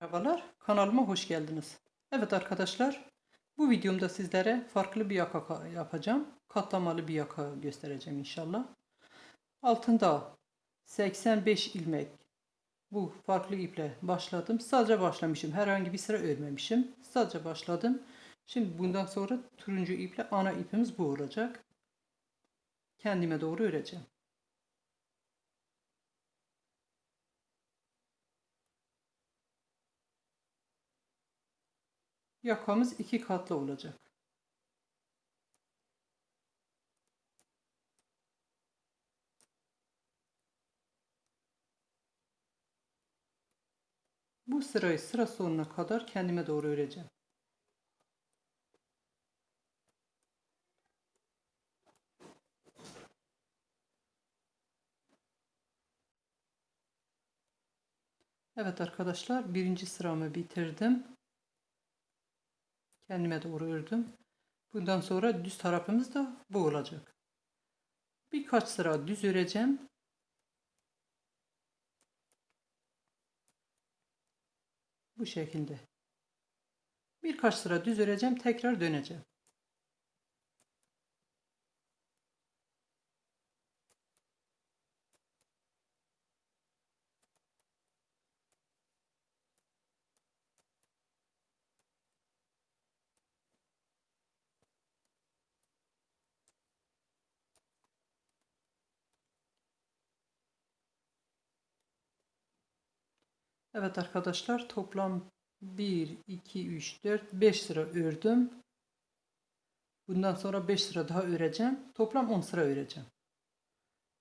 Merhabalar, kanalıma hoş geldiniz. Evet arkadaşlar, bu videomda sizlere farklı bir yaka ka- yapacağım. Katlamalı bir yaka göstereceğim inşallah. Altında 85 ilmek bu farklı iple başladım. Sadece başlamışım. Herhangi bir sıra örmemişim. Sadece başladım. Şimdi bundan sonra turuncu iple ana ipimiz bu olacak. Kendime doğru öreceğim. Yakamız iki katlı olacak. Bu sırayı sıra sonuna kadar kendime doğru öreceğim. Evet arkadaşlar birinci sıramı bitirdim. Kendime doğru ördüm. Bundan sonra düz tarafımız da bu olacak. Birkaç sıra düz öreceğim. Bu şekilde. Birkaç sıra düz öreceğim. Tekrar döneceğim. Evet arkadaşlar toplam 1, 2, 3, 4, 5 sıra ördüm. Bundan sonra 5 sıra daha öreceğim. Toplam 10 sıra öreceğim.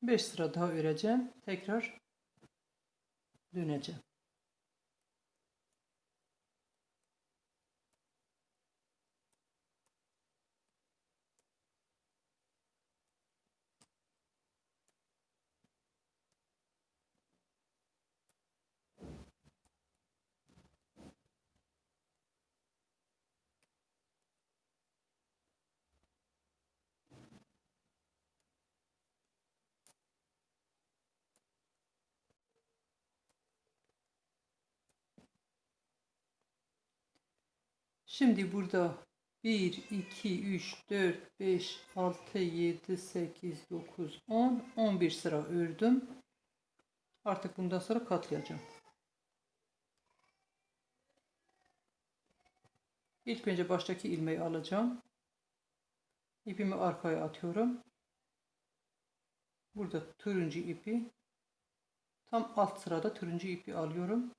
5 sıra daha öreceğim. Tekrar döneceğim. Şimdi burada 1, 2, 3, 4, 5, 6, 7, 8, 9, 10, 11 sıra ördüm. Artık bundan sonra katlayacağım. İlk önce baştaki ilmeği alacağım. İpimi arkaya atıyorum. Burada turuncu ipi tam alt sırada turuncu ipi alıyorum.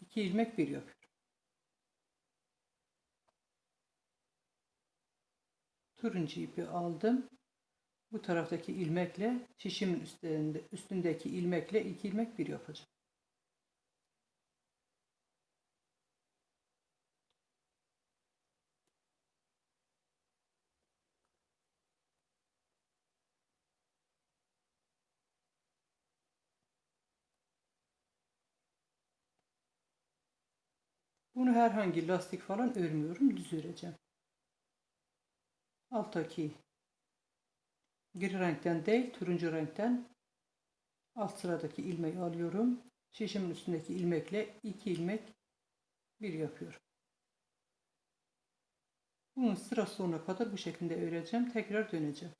2 ilmek bir yapıyorum. Turuncu ipi aldım. Bu taraftaki ilmekle şişimin üstünde, üstündeki ilmekle iki ilmek bir yapacağım. Bunu herhangi lastik falan örmüyorum. Düz öreceğim. Alttaki gri renkten değil turuncu renkten alt sıradaki ilmeği alıyorum. Şişimin üstündeki ilmekle iki ilmek bir yapıyorum. Bunu sıra sonuna kadar bu şekilde öreceğim. Tekrar döneceğim.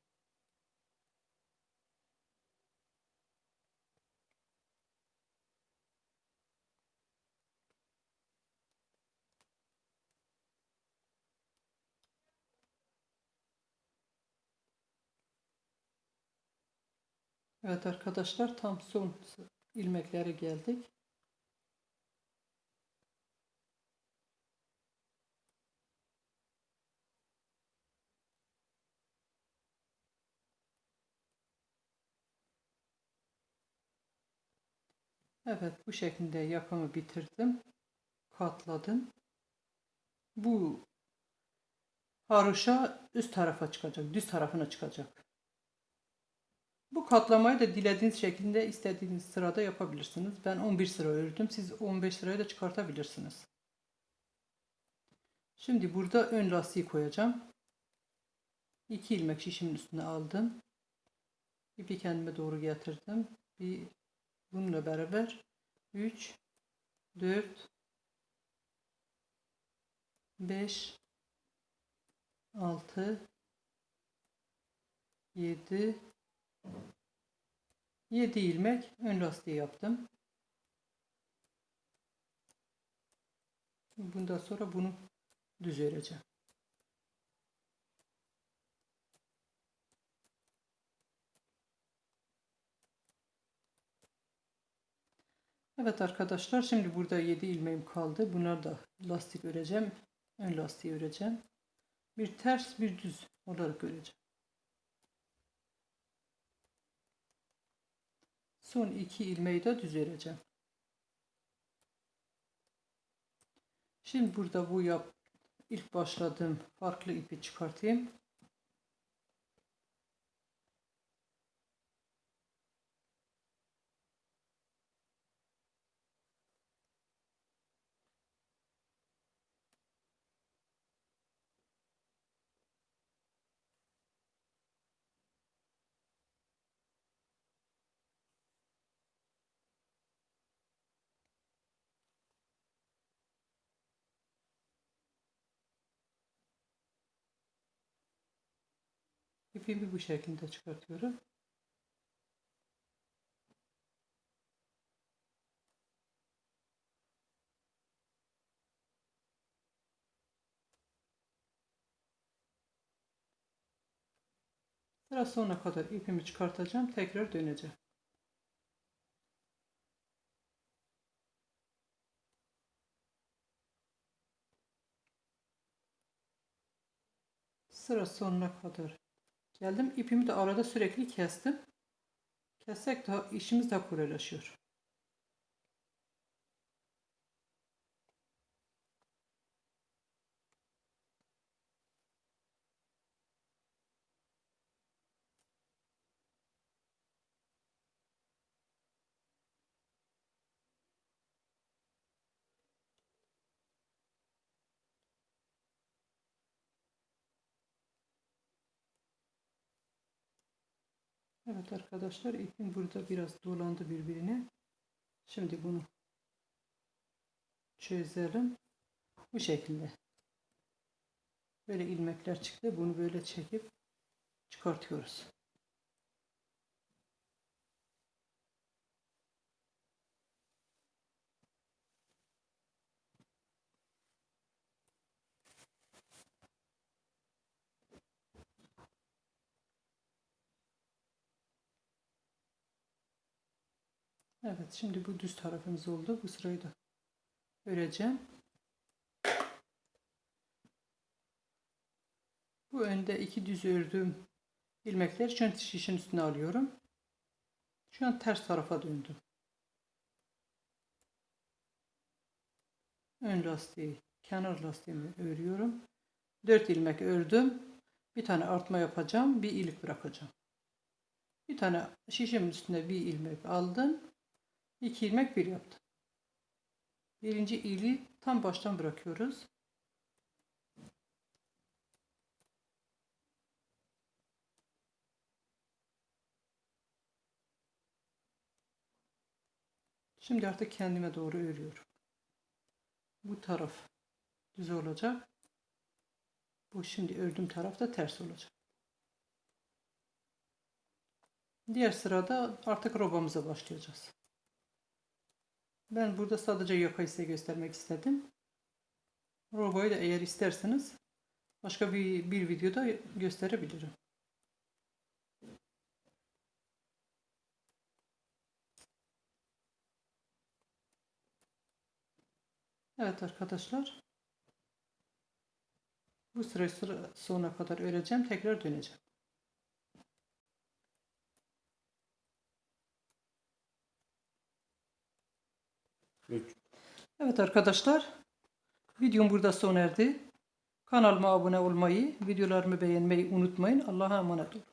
Evet arkadaşlar tam son ilmeklere geldik. Evet bu şekilde yakamı bitirdim. Katladım. Bu haroşa üst tarafa çıkacak. Düz tarafına çıkacak. Bu katlamayı da dilediğiniz şekilde istediğiniz sırada yapabilirsiniz. Ben 11 sıra ördüm. Siz 15 sıraya da çıkartabilirsiniz. Şimdi burada ön lastiği koyacağım. 2 ilmek şişimin üstüne aldım. İpi kendime doğru getirdim. Bir bununla beraber 3 4 5 6 7 7 ilmek ön lastiği yaptım. Bundan sonra bunu düz öreceğim. Evet arkadaşlar şimdi burada 7 ilmeğim kaldı. Bunlar da lastik öreceğim. Ön lastiği öreceğim. Bir ters bir düz olarak öreceğim. Son iki ilmeği de düz öreceğim. Şimdi burada bu yap ilk başladığım farklı ipi çıkartayım. İpimi bu şekilde çıkartıyorum. Sıra sonuna kadar ipimi çıkartacağım. Tekrar döneceğim. Sıra sonuna kadar geldim. İpimi de arada sürekli kestim. Kessek daha işimiz daha kolaylaşıyor. Evet arkadaşlar ipim burada biraz dolandı birbirine. Şimdi bunu çözelim. Bu şekilde. Böyle ilmekler çıktı. Bunu böyle çekip çıkartıyoruz. Evet şimdi bu düz tarafımız oldu. Bu sırayı da öreceğim. Bu önde iki düz ördüğüm ilmekleri an şişin üstüne alıyorum. Şu an ters tarafa döndüm. Ön lastiği, kenar lastiğimi örüyorum. 4 ilmek ördüm. Bir tane artma yapacağım. Bir ilik bırakacağım. Bir tane şişemin üstüne bir ilmek aldım. 2 ilmek bir yaptım. Birinci iliği tam baştan bırakıyoruz. Şimdi artık kendime doğru örüyorum. Bu taraf düz olacak. Bu şimdi ördüğüm taraf da ters olacak. Diğer sırada artık robamıza başlayacağız. Ben burada sadece yakayı size göstermek istedim. Roboyu da eğer isterseniz başka bir, bir videoda gösterebilirim. Evet arkadaşlar. Bu süre sonuna kadar öreceğim. Tekrar döneceğim. Evet arkadaşlar. Videom burada sona erdi. Kanalıma abone olmayı, videolarımı beğenmeyi unutmayın. Allah'a emanet olun.